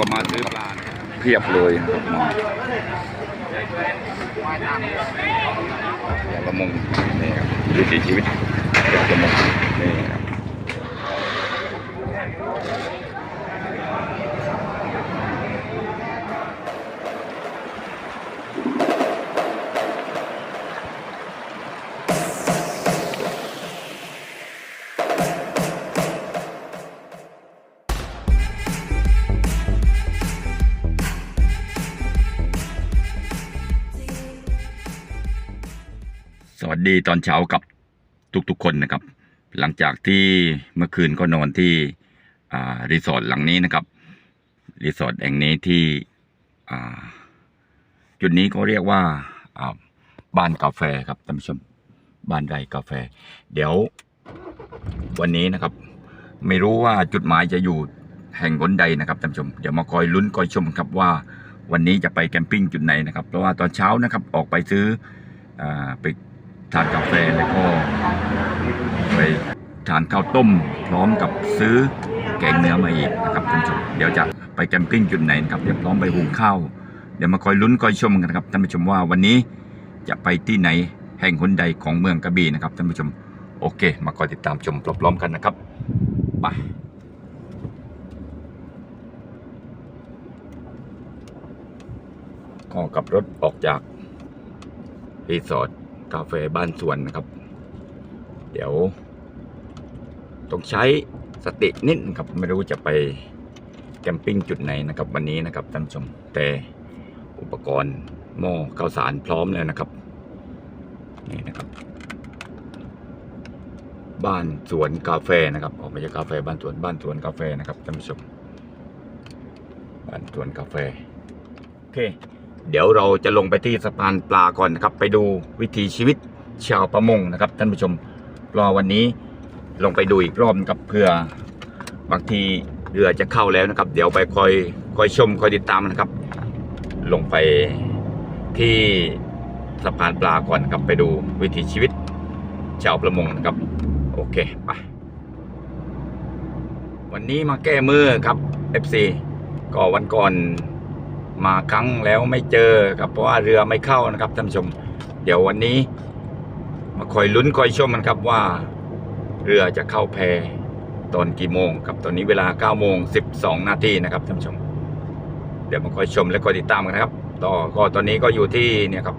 ก็มาซื้อปลาเพียบเลยครับมาชาวประมงนี่ครับวิถีชีวิตชาวประมงนี่ครับ ดีตอนเช้ากับทุกๆคนนะครับ หลังจากที่เมื่อคืนก็นอนที่รีสอร์ทหลังนี้นะครับรีสอร์ทแห่งนี้ที่จุดนี้ก็เรียกว่าบ้านกาแฟครับท่านผู้ชมบ้านไร่กาแฟ เดี๋ยววันนี้นะครับ ไม่รู้ว่าจุดหมายจะอยู่แห่งหนใดนะครับท่านผู้ชมเดี๋ยวมาคอยลุ้นคอยชมครับว่าวันนี้จะไปแคมปิ้งจุดไหนนะครับ เพราะว่าตอนเช้านะครับออกไปซื้ออไป ทานกาแฟแล้วก็ไปทานข้าวต้ม พร้อมกับซื้อแกงเนื้อมาอีกนะครับท่านผู้ชมเดี๋ยวจะไปแคมปิ้งจุดไหนนะครับเดี๋ยวพร้อมไปหุงข้าวเดี๋ยวมาคอยลุ้นคอยชมกันนะครับท่านผู้ชมว่าวันนี้จะไปที่ไหนแห่งหนใดของเมืองกระบี่นะครับท่านผู้ชมโอเค มาคอยติดตามชมพร้อมๆกันนะครับไปก็ขับรถออกจากรีสอร์ท กาแฟบ้านสวนนะครับ เดี๋ยว ต้องใช้สตินิดนะครับไม่รู้จะไปแคมปิ้งจุดไหนนะครับ วันนี้นะครับท่านผู้ชมแต่อุปกรณ์หม้อข้าวสารพร้อมแล้วนะครับนี่นะครับ บ้านสวนกาแฟนะครับออกมาจากกาแฟบ้านสวนบ้านสวนกาแฟนะครับท่านผู้ชมบ้านสวนกาแฟโอเค เดี๋ยวเราจะลงไปที่สะพานปลาก่อนนะครับ ไปดูวิถีชีวิตชาวประมงนะครับท่านผู้ชมรอวันนี้ลงไปดูอีกรอบนะครับเพื่อบางทีเรือจะเข้าแล้วนะครับ เดี๋ยวไปคอยคอยชมคอยติดตามนะครับ ลงไปที่สะพานปลาก่อนครับไปดูวิถีชีวิตชาวประมงนะครับ โอเคไปวันนี้มาแก้มือครับ FC ก็วันก่อน มาครั้งแล้วไม่เจอครับเพราะว่าเรือไม่เข้านะครับท่านผู้ชม เดี๋ยววันนี้ มาคอยลุ้นคอยชมกันครับว่า เรือจะเข้าแพตอนกี่โมงครับตอนนี้เวลา9โมง12 นาทีนะครับท่านผู้ชม เดี๋ยวมาคอยชมและคอยติดตามกันนะครับ ต่อก็ตอนนี้ก็อยู่ที่เนี่ยครับ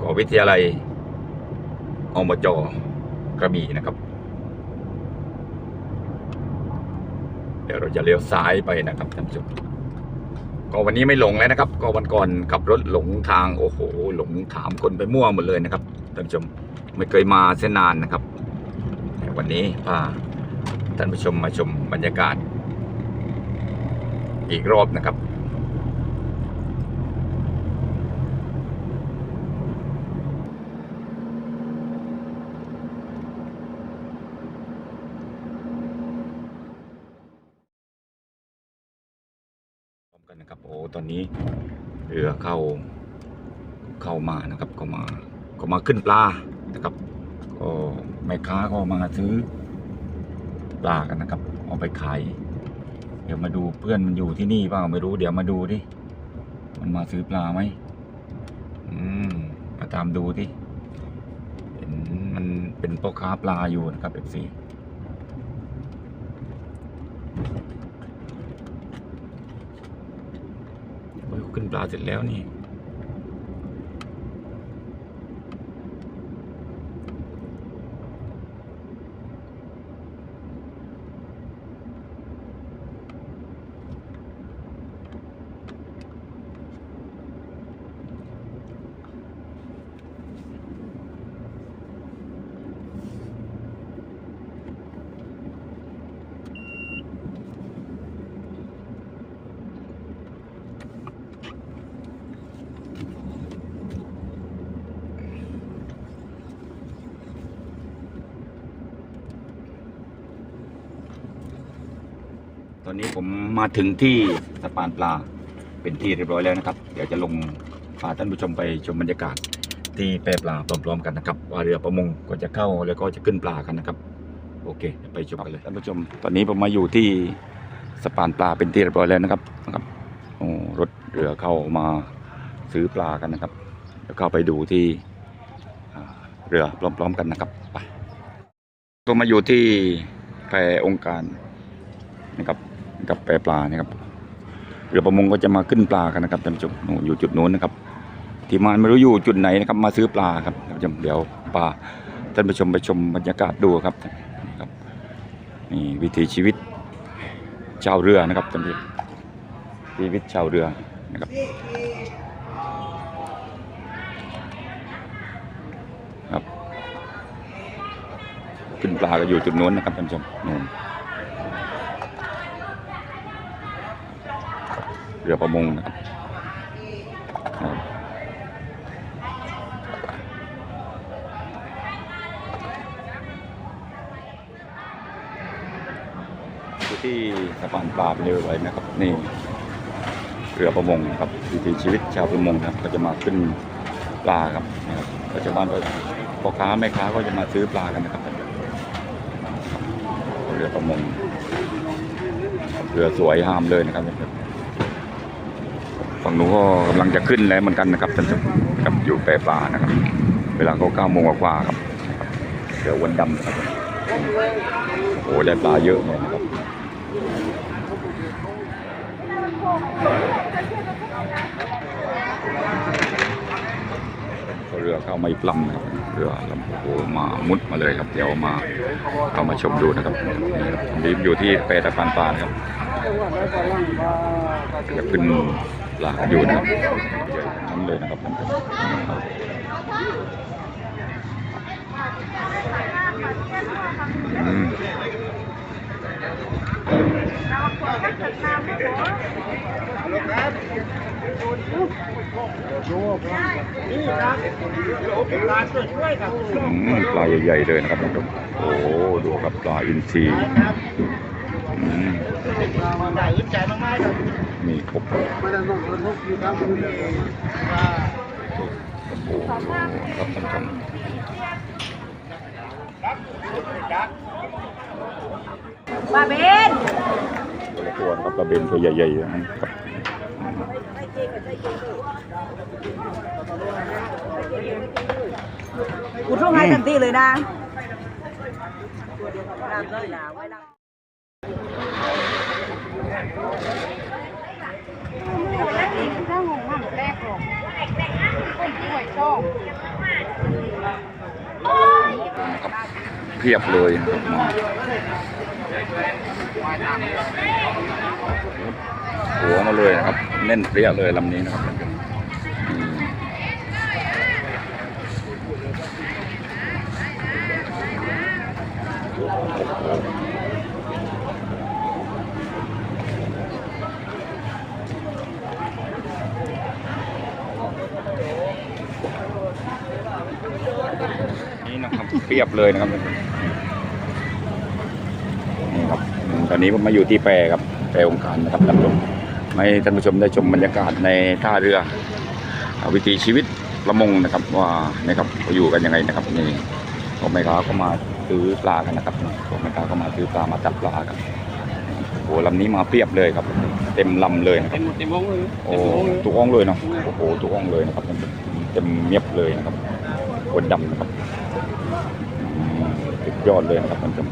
กวิทยาลัยอบจกระบี่นะครับ เดี๋ยวเราจะเลี้ยวซ้ายไปนะครับท่านผู้ชม ก็วันนี้ไม่หลงแล้วนะครับ ก็วันก่อนขับรถหลงทางโอ้โห หลงถามคนไปมั่วหมดเลยนะครับท่านผู้ชมไม่เคยมาเส้นนานนะครับแต่วันนี้พาท่านผู้ชมมาชมบรรยากาศ อีกรอบนะครับ พร้อมกันนะครับโอ้ตอนนี้ เรือเข้าเข้ามานะครับก็มาก็มาขึ้นปลานะครับก็แม่ค้าก็มาซื้อปลากันนะครับ เอาไปขายเดี๋ยวมาดูเพื่อนมันอยู่ที่นี่เปล่าไม่รู้ เดี๋ยวมาดูดิมันมาซื้อปลาไหมอืมมาตามดูดิเห็นมันเป็นพ่อค้าปลาอยู่นะครับเอฟซี โอ้ย ขึ้นปลาเสร็จแล้วนี่ ต อนนี้ผมมาถึงที่สะพานปลาเป็นที่เรียบร้อยแล้วนะครับ เดี๋ยวจะลงพาท่านผู้ชมไปชมบรรยากาศที่แพปลาพร้อมๆกันนะครับว่าเรือประมงก็จะเข้าแล้วก็จะขึ้นปลากันนะครับ โอเคไปชมกันเลยท่านผู้ชม ตอนนี้ผมมาอยู่ที่สะพานปลาเป็นที่เรียบร้อยแล้วนะครับนะครับโอ้รถเรือเข้ามาซื้อปลากันนะครับเดี๋ยวเข้าไปดูที่เรือพร้อมๆกันนะครับไปก็มาอยู่ที่แพองค์การนะครับ กับแพปลานะครับเรือประมงก็จะมาขึ้นปลากันนะครับท่านผู้ชมอยู่จุดนู้นนะครับ ทีมงานไม่รู้อยู่จุดไหนนะครับ มาซื้อปลาครับท่านผู้ชมเดี๋ยวปลาท่านผู้ชมไปชมบรรยากาศดูครับนี่ครับนี่วิถีชีวิตชาวเรือนะครับท่านผู้ชมชีวิตชาวเรือนะครับครับ ขึ้นปลาก็อยู่จุดนู้นนะครับท่านผู้ชมนู่น เรือประมงนะครับอยู่ที่สะพานปลาเป็นเรือไว้นะครับนี่เรือประมงครับวิถีชีวิตชาวประมงครับก็จะมาขึ้นปลาครับนะครับก็ชาวบ้านก็พ่อค้าแม่ค้าก็จะมาซื้อปลากันนะครับ เรือประมงเรือสวยห้ามเลยนะครับ ฝั่งนู้นก็กำลังจะขึ้นแล้วเหมือนกันนะครับท่านผู้ชมกับอยู่แปรปลานะครับ เวลาก็เก้าโมงกว่าครับเรือวันดำนะครับโอ้ได้ปลาเยอะเลยนะครับเรือเข้ามาอีกลำนะครับเรือลำโอ้โหมามุดมาเลยครับ เดี๋ยวมาเข้ามาชมดูนะครับนี่ครับอยู่ที่แปรตะพานปลานครับจะขึ้น ลาอยู่นะครับนั้นเลยนะครับอืมปลาใหญ่ๆเลยนะครับท่านผู้ชมโอ้ดูครับปลาอินทรีอืมใหญ่ใจมากๆ มีครบโอ้โหครับท่านผู้ชมมาเบนตัวละตัวนะครับปลาเบนตัวใหญ่ๆนะครับกูท่งให้เต็มที่เลยนะนะครับ เพียบเลยครับมาหัวมาเลยนะครับแน่นเปรี้ยเลยลำนี้นะครับอืม นี่นะครับเรียบเลยนะครับนี่ครับอืมตอนนี้ผมมาอยู่ที่แพครับแพองค์การนะครับท่านผู้ชมให้ท่านผู้ชมได้ชมบรรยากาศในท่าเรืออ่าวิถีชีวิตประมงนะครับว่านะครับเขาอยู่กันยังไงนะครับนี่พวกแม่ค้าก็มาซื้อปลากันนะครับพวกแม่ค้าก็มาซื้อปลามาจับปลากันโอ้โหลำนี้มาเพียบเลยครับ เต็มลำเลยนะครับเต็มเต็มห้องเลยโอ้ทุกห้องเลยเนาะโอ้โหทุกห้องเลยนะครับ เต็มเมียบเลยนะครับคนดำนะครับอืมสุด ยอดเลยนะครับท่านผู้ชม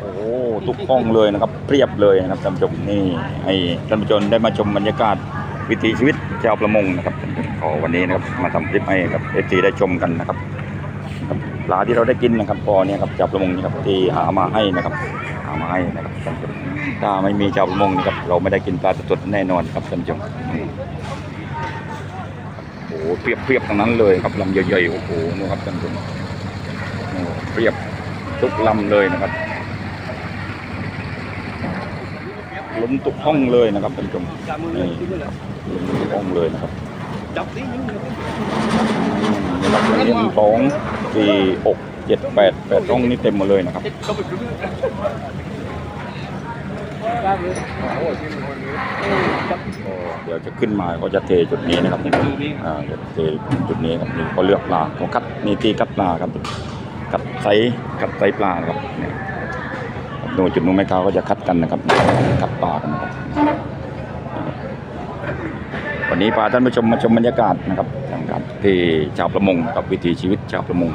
โอ้โหทุกห้องเลยนะครับเพียบเลยนะครับท่านผู้ชมนี่ให้ท่านผู้ชมได้มาชมบรรยากาศวิถีชีวิตชาวประมงนะครับขอวันนี้นะครับมาทำคลิปให้กับเอจีได้ชมกันนะครับปลาที่เราได้กินนะครับพอเนี่ยครับชาวประมงนะครับที่หามาให้นะครับหามาให้นะครับท่านผู้ชมถ้าไม่มีชาวประมงนะครับเราไม่ได้กินปลาสดแน่นอนครับท่านผู้ชมโอ้โหเปรียบเปรียบทั้งนั้นเลยครับลำใหญ่ๆโอ้โหนะครับท่านผู้ชมโอ้เปรียบ ทุกลำเลยนะครับล้นทุกห้องเลยนะครับท่านผู้ชมจับมือนี่ขึ้นเลยล้นทุกห้องเลยนะครับจับนี่ยิงเลยนี่ครับอันนี้สองสี่อกเจ็ดแปดแปดห้องนี่เต็มหมดเลยนะครับเลยจับก็เดี๋ยวจะขึ้นมาเขาจะเทจุดนี้นะครับนี่อ่าจะเทจุดนี้ครับนี่เขาเลือกปลาเขาคัดนี่ตีคัดปลาครับ คัดไซส์คัดไซปลาครับเนี่ยโดยจุดนู้นแม่ค้าก็จะคัดกันนะครับคัดปลากันนะครับวันนี้พาท่านผู้ชมมาชมบรรยากาศนะครับนะครับที่ชาวประมงกับวิถีชีวิตชาวประมง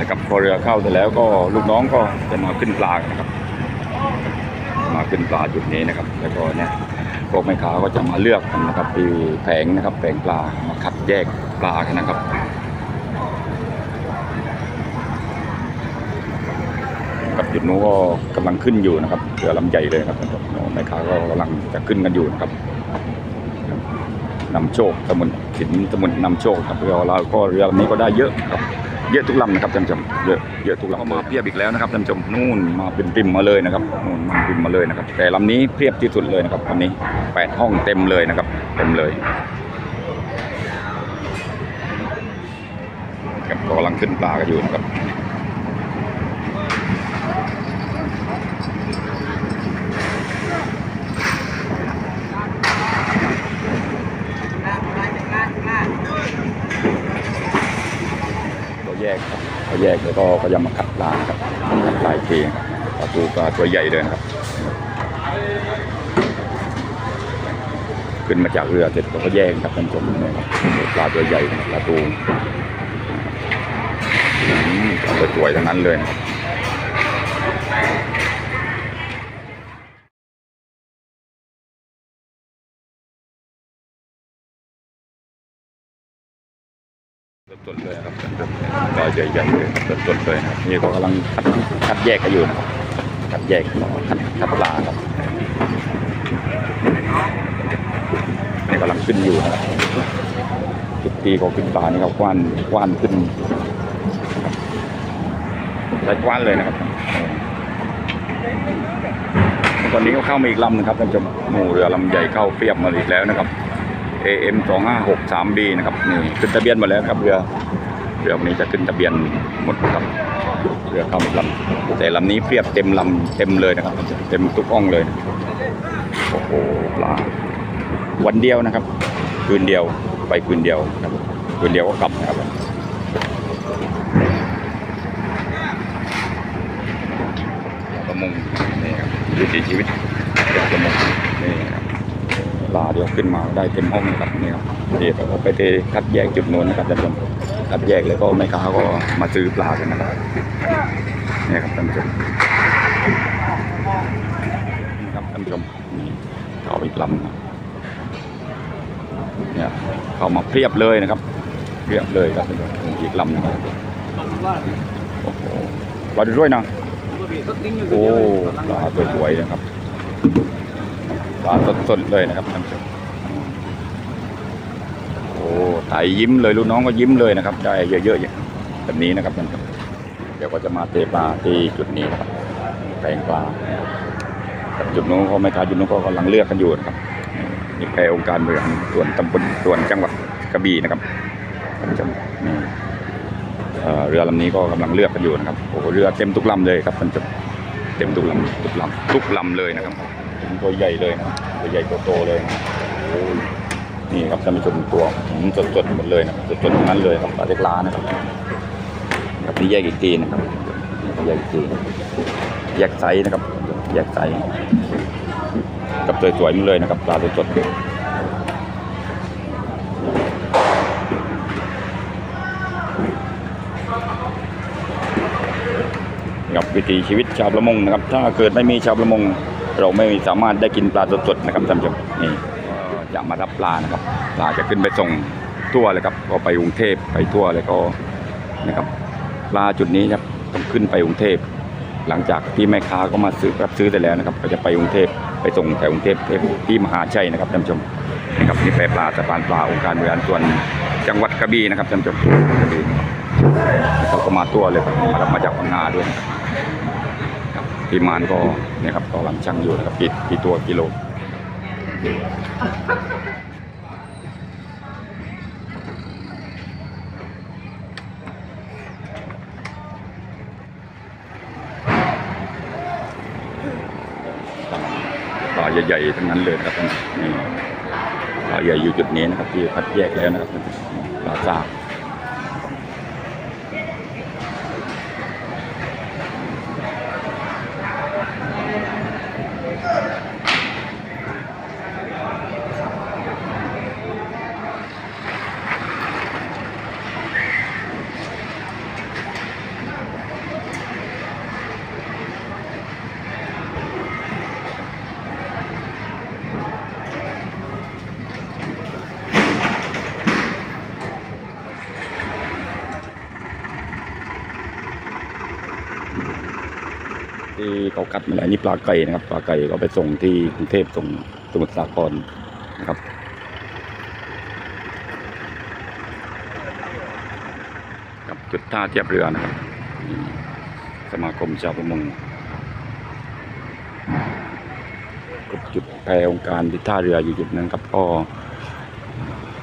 นะครับพอเรือเข้าเสร็จแล้วก็ลูกน้องก็จะมาขึ้นปลานนะครับ มาขึ้นปลาจุดนี้นะครับ แล้วก็เนี่ยพวกแม่ค้าก็จะมาเลือกกันนะครับที่แผงนะครับแผงปลามาคัดแยกปลากันนะครับ กับจุดนู้นก็กำลังขึ้นอยู่นะครับเรือลำใหญ่เลยครับแม่ค้าก็กำลังจะขึ้นกันอยู่นะครับนำโชคสมุนขินสมุนนำโชคครับเรือเราก็เรือลำนี้ก็ได้เยอะครับ เยอะทุกลำนะครับท่านผู้ชมเยอะเยอะทุกลำก็มาเพียบอีกแล้วนะครับท่านผู้ชมนู่นมาเป็นริมมาเลยนะครับนู่นมาริมมาเลยนะครับ แต่ลำนี้เพียบที่สุดเลยนะครับลำนี้แปดห้องเต็มเลยนะครับ เต็มเลยครับก็กำลังขึ้นปลากันอยู่นะครับ ก็แยกครับก็ แยกแล้วก็พยายามมาขัดลาครับขัดลายเกทีครับปลาตูปลาตัวใหญ่เลยนะครับ ขึ้นมาจากเรือเสร็จก็แยกครับท่านผู้ชมนะครับปลาตัวใหญ่นะครับปลาตูปลาสวยๆทั้งนั้นเลยนะครับ สดๆเลยครับสดๆปลาใหญ่ๆเลยสดๆเลยนะครับนี่ก็กำลังคัดคัดแยกกันอยู่นะครับคัดแยกคัดคัดปลาครับนี่กำลังขึ้นอยู่นะครับจุดตีของขึ้นปลานี่เขากว้านกว้านขึ้นใช้กว้านเลยนะครับตอนนี้ก็เข้ามาอีกลำหนึงครับท่านผู้ชมหมู่เรือลำใหญ่เข้าเปียบมาอีกแล้วนะครับ AM 2 5 6 3 B นะครับนี่ขึ้นทะเบียนหมดแล้วครับเรือเรือวันนี้จะขึ้นทะเบียนหมดครับเรือเข้ามาอีกลำแต่ลำนี้เปรียบเต็มลำเต็มเลยนะครับ เต็มทุกอ่องเลยโอ้โหปลาวันเดียวนะครับ คืนเดียวไปคืนเดียวครับคืนเดียวก็กลับนะครับประมงนี่ครับวิถีชีวิตเป็นประมงนี่ครับ ปลาเดี๋ยวขึ้นมาได้เต็มห้องนะครับนี่ครับเดี๋ยวเราไปเทคัดแยกจุดนู้นนะครับท่านผู้ชมคัดแยกแล้วก็แม่ค้าก็มาซื้อปลากันนะครับนี่ครับท่านผู้ชมนี่ครับท่านผู้ชมนี่เขาอีกลำนะเนี่ยเข้ามาเพียบเลยนะครับเพียบเลยครับท่านผู้ชมอีกลำหนึงครับโอ้โหปลาด้วยนะโอ้ปลาสวยๆนะครับ ปลาสดๆเลยนะครับท่านผู้ชมโอ้ไถยิ้มเลยลูกน้องก็ยิ้มเลยนะครับ ได้เยอะๆอย่างแบบนี้นะครับท่านผู้ชมเดี๋ยวก็จะมาเตะปลาที่จุดนี้นะครับแปลงปลาจุดนู้นเขาไม่ค้าจุดนู้นก็กำลังเลือกกันอยู่นะครับนี่แพรองค์การบริหารส่วนตำบลส่วนจังหวัดกระบี่นะครับท่านผู้ชมนี่เรือลำนี้ก็กำลังเลือกกันอยู่นะครับโอ้เรือเต็มทุกลำเลยครับท่านผู้ชมเต็มทุกลำทุกลำทุกลำเลยนะครับ ตัวใหญ่เลยนะครับตัวใหญ่ตัวโตเลยนะนี่ครับท่านผู้ชมตัวสดสดๆหมดเลยนะครับสดๆทั้งนั้นเลยครับปลาเล็กล้านะครับครับนี่แยกอีกทีนะครับแยกอีกทีแยกไซส์นะครับ แยกไซส์กับสวยๆมาเลยนะครับปลาสดๆกับวิถีชีวิตชาวประมงนะครับ ถ้าเกิดไม่มีชาวประมง เราไม่สามารถได้กินปลาสดๆนะครับท่านผู้ชมนี่จะมารับปลานะครับปลาจะขึ้นไปส่งทั่วเลยครับก็ไปกรุงเทพไปทั่วเลยก็นะครับปลาจุดนี้ครับต้องขึ้นไปกรุงเทพหลังจากที่แม่ค้าก็มาซื้อรับซื้อได้แล้วนะครับ ก็จะไปกรุงเทพไปส่งแถวกรุงเทพที่มหาชัยนะครับท่านผู้ชมนะครับนี่แปลปลาสะพานปลาองค์การบริหารส่วนจังหวัดกระบี่นะครับท่านผู้ชมกระบี่เขาก็มาตัวเลยครับมารับมาจากพังงาด้วยนะครับ ครับพี่มานก็นี่ยครับกำลังชั่งอยู่นะครับกี่กี่ตัวกิโลปลาใหญ่ๆทั้งนั้นเลยนะครับนนี่ปลาใหญ่อยู่จุดนี้นะครับที่คัดแยกแล้วนะครับปลาซาก ที่เขาคัดมาแล้วนี่ปลาไก่นะครับ ปลาไก่ก็ไปส่งที่กรุงเทพส่งสมุทรสาครนะครับกับจุดท่าเทียบเรือนะครับสมาคมชาวประมงกับจุดแพรองค์การที่ท่าเรืออยู่จุดนั้นครับก็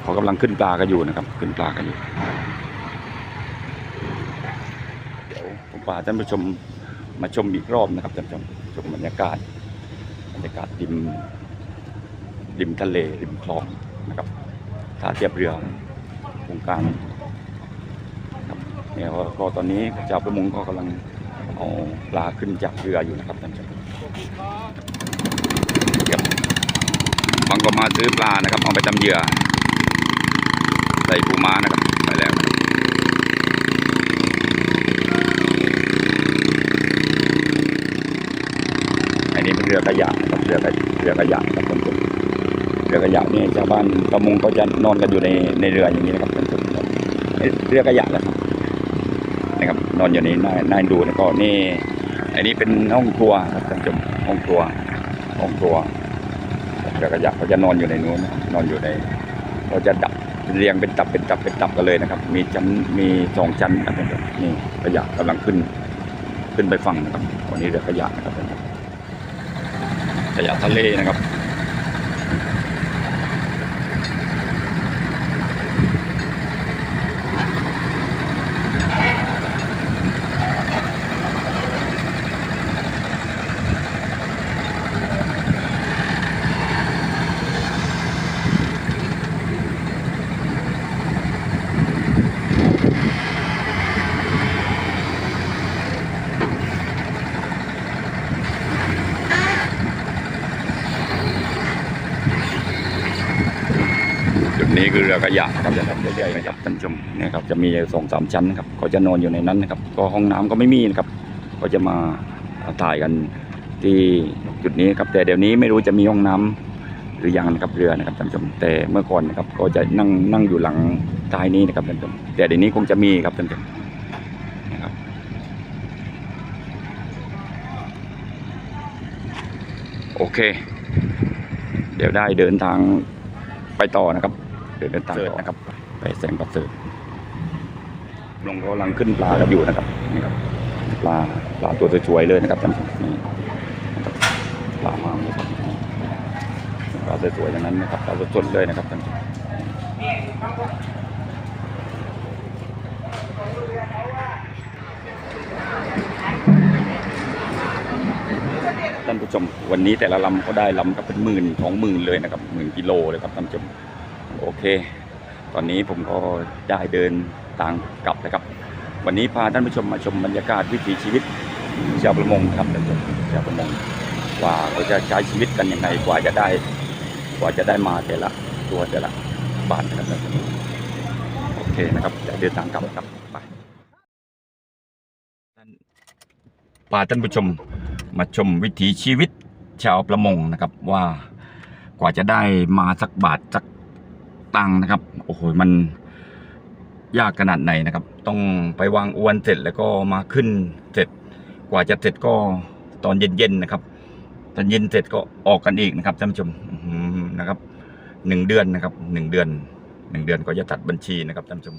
เขากำลังขึ้นปลากันอยู่นะครับ ขึ้นปลากันอยู่เดี๋ยวผมพาท่านผู้ชม มาชมอีกรอบนะครับท่านผู้ชมชมบรรยากาศบรรยากาศริมริมทะเลริมคลองนะครับท่าเทียบเรือโครงการเนี่ยก็ตอนนี้ชาวประมงก็กำลังเอาปลาขึ้นจากเรืออยู่นะครับท่านผู้ชมครับบางก็มาซื้อปลานะครับเอาไปทำเหยื่อใส่ปูม้ารับไปแล้วนะครับอั นี้เป็นเรือกระยะครับเรือกระเรือกระยะครับท่านผู้ชมเรือกระยะนี่ชาวบ้านประมงก็จะนอนกันอยู่ในในเรืออย่างนี้นะครับท่านผู้ชมเรือกระยะนะครับนะครับ นอนอยู่ในน่าน่าดูแล้วก็นี่ อันนี้เป็นห้องครัวครับท่านผู้ชมห้องครัวห้องครัวแล้วก็อยากเขาจะนอนอยู่ในนู้นนอนอยู่ในเราจะดับเรียงเป็นตับเป็นตับเป็นตับกันเลยนะครับ มีชั้นมีสองชั้นนะครับท่านผู้ชมนี่ขยะกำลังขึ้น ขึ้นไปฝั่งนะครับวันนี้เรือขยะนะครับท่านผู้ชม ขยะทะเลนะครับ จุด นี้คือเรือกระยะนะครับจะทำใหญ่ๆนะครับท่านชมเนี่ยครับจะมีสองสามชั้นนะครับก็จะนอนอยู่ในนั้นนะครับ ก็ห้องน้ำก็ไม่มีนะครับ ก็จะมาถ่ายกันที่จุดนี้ครับแต่เดี๋ยวนี้ไม่รู้จะมีห้องน้ำหรือยังนะครับเรือนะครับท่านชมแต่เมื่อก่อนนะครับก็จะนั่งนั่งอยู่หลังท้ายนี้นะครับท่านชมแต่เดี๋ยวนี้คงจะมีครับท่านชมนะครับโอเค เดี๋ยวได้เดินทางไปต่อนะครับ เดินทางต่อนะครับ ไปแสงประเสริฐลงกำลังขึ้นปลากันอยู่นะครับนี่ครับปลาปลาตัวสวยๆเลยนะครับท่านผู้ชมนี่ปลามาเลยครับปลาสวยๆอย่างนั้นนะครับปลาสดๆเลยนะครับท่านผู้ชมท่านผู้ชมวันนี้แต่ละลำก็ได้ลำก็เป็นหมื่นสองหมื่นเลยนะครับหมื่นกิโลเลยครับท่านผู้ชม อเค ตอนนี้ผมก็ได้เดินทางกลับนะครับ วันนี้พาท่านผู้ชมมาชมบรรยากาศวิถีชีวิตชาวประมงครับท่านผู้ชมชาวประมงว่าเขาจะใช้ชีวิตกันยังไงกว่าจะได้ กว่าจะได้มาแต่ละตัวแต่ละบาทนะครับผมโอเคนะครับจะเดินทางกลับครับไปพาท่านผู้ชมมาชมวิถีชีวิตชาวประมงนะครับว่ากว่าจะได้มาสักบาทสัก ตังนะครับ โอ้โหมันยากขนาดไหนนะครับ ต้องไปวางอวนเสร็จแล้วก็มาขึ้นเสร็จ กว่าจะเสร็จก็ตอนเย็นๆนะครับ ตอนเย็นเสร็จก็ออกกันอีกนะครับท่านผู้ชมนะครับหนึ่งเดือนนะครับหนึ่งเดือนหนึ่งเดือนก็จะตัดบัญชีนะครับท่านผู้ชม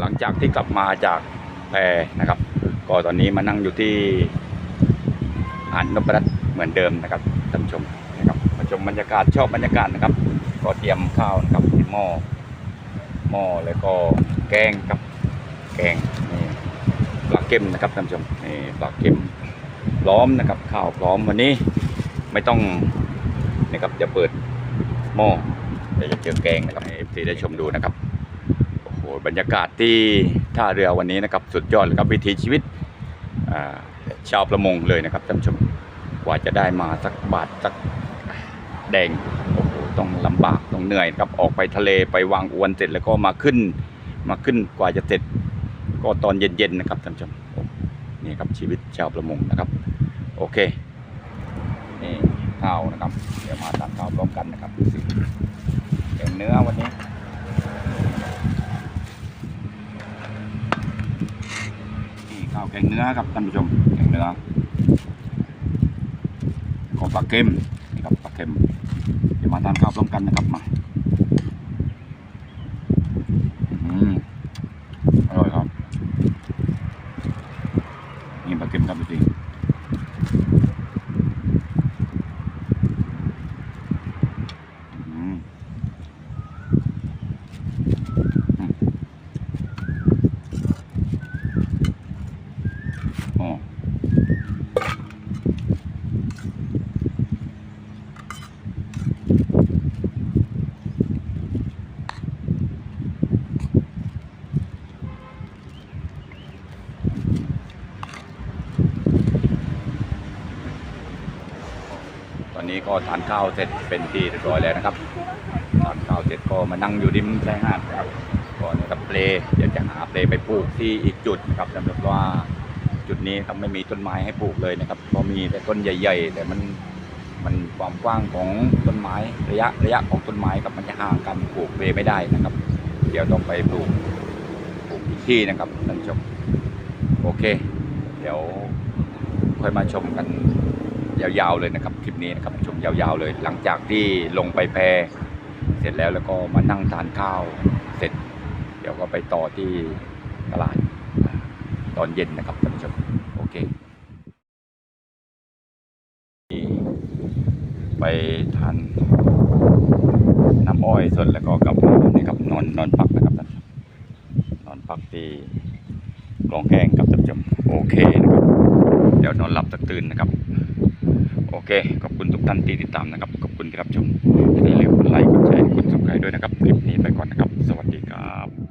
หลังจากที่กลับมาจากแพรนะครับ ก็ตอนนี้มานั่งอยู่ที่อ่านนพรัตเหมือนเดิมนะครับท่านผู้ชมนะครับมาชมบรรยากาศชอบบรรยากาศนะครับ ก็เตรียมข้าวนะครับที่หม้อหม้อแล้วก็แกงครับแกงนี่ปลาเค็มนะครับท่านผู้ชมนี่ปลาเค็มพร้อมนะครับข้าวพร้อมวันนี้ไม่ต้องนะครับจะเปิดหม้อเดี๋ยวจะเจอแกงนะครับให้เอฟซีได้ชมดูนะครับ บรรยากาศที่ท่าเรือวันนี้นะครับสุดยอดเลยครับวิถีชีวิตชาวประมงเลยนะครับท่านผู้ชมกว่าจะได้มาสักบาทสักแดงโอ้โหต้องลำบากต้องเหนื่อยนะครับออกไปทะเลไปวางอวนเสร็จแล้วก็มาขึ้นมาขึ้นกว่าจะเสร็จก็ตอนเย็นๆนะครับท่านผู้ชมนี่ครับชีวิตชาวประมงนะครับ โอเคนี่ข้าวนะครับ เดี๋ยวมาตักข้าวพร้อมกันนะครับดูสิแกงเนื้อวันนี้ ข้าวแกงเนื้อครับท่านผู้ชมแกงเนื้อของปลาเค็มนี่ครับปลาเค็มเดี๋ยวมาทานข้าวพร้อมกันนะครับมาอืมอร่อยครับนี่ปลาเค็มครับดูสิอืมอืมอ๋อ ตอ นี้ก็ทานข้าวเสร็จเป็นที่เรียบร้อยแล้วนะครับทานข้าวเสร็จก็มานั่งอยู่ริมชายหาดนะครับก็นะครับเปลเดี๋ยวจะหาเปลไปปลูกที่อีกจุดนะครับสำหรับว่าจุดนี้ครับไม่มีต้นไม้ให้ปลูกเลยนะครับเพราะมีแต่ต้นใหญ่ ๆ แต่มันมันความกว้างของต้นไม้ระยะระยะของต้นไม้ครับมันจะห่างกันปลูกเปลไม่ได้นะครับ เดี๋ยวต้องไปปลูกปลูกที่นะครับท่านชมโอเค เดี๋ยวค่อยมาชมกัน ยาวๆเลยนะครับคลิปนี้นะครับชมยาวๆเลย หลังจากที่ลงไปแพเสร็จแล้วแล้วก็มานั่งทานข้าวเสร็จ เดี๋ยวก็ไปต่อที่ตลาดตอนเย็นนะครับท่านผู้ชมโอเคไปทานน้ำอ้อยส่วนแล้วก็กลับมานะครับนอนนอนพักนะครับท่านนอนพักที่กลองแห้งครับท่านผู้ชมโอเคนะครับ เดี๋ยวนอนหลับสักตื่นนะครับ โอเค ขอบคุณทุกท่านที่ติดตามนะครับ ขอบคุณที่รับชมอย่าลืมไลค์ กดแชร์ กดซับสไครต์ด้วยนะครับ คลิปนี้ไปก่อนนะครับ สวัสดีครับ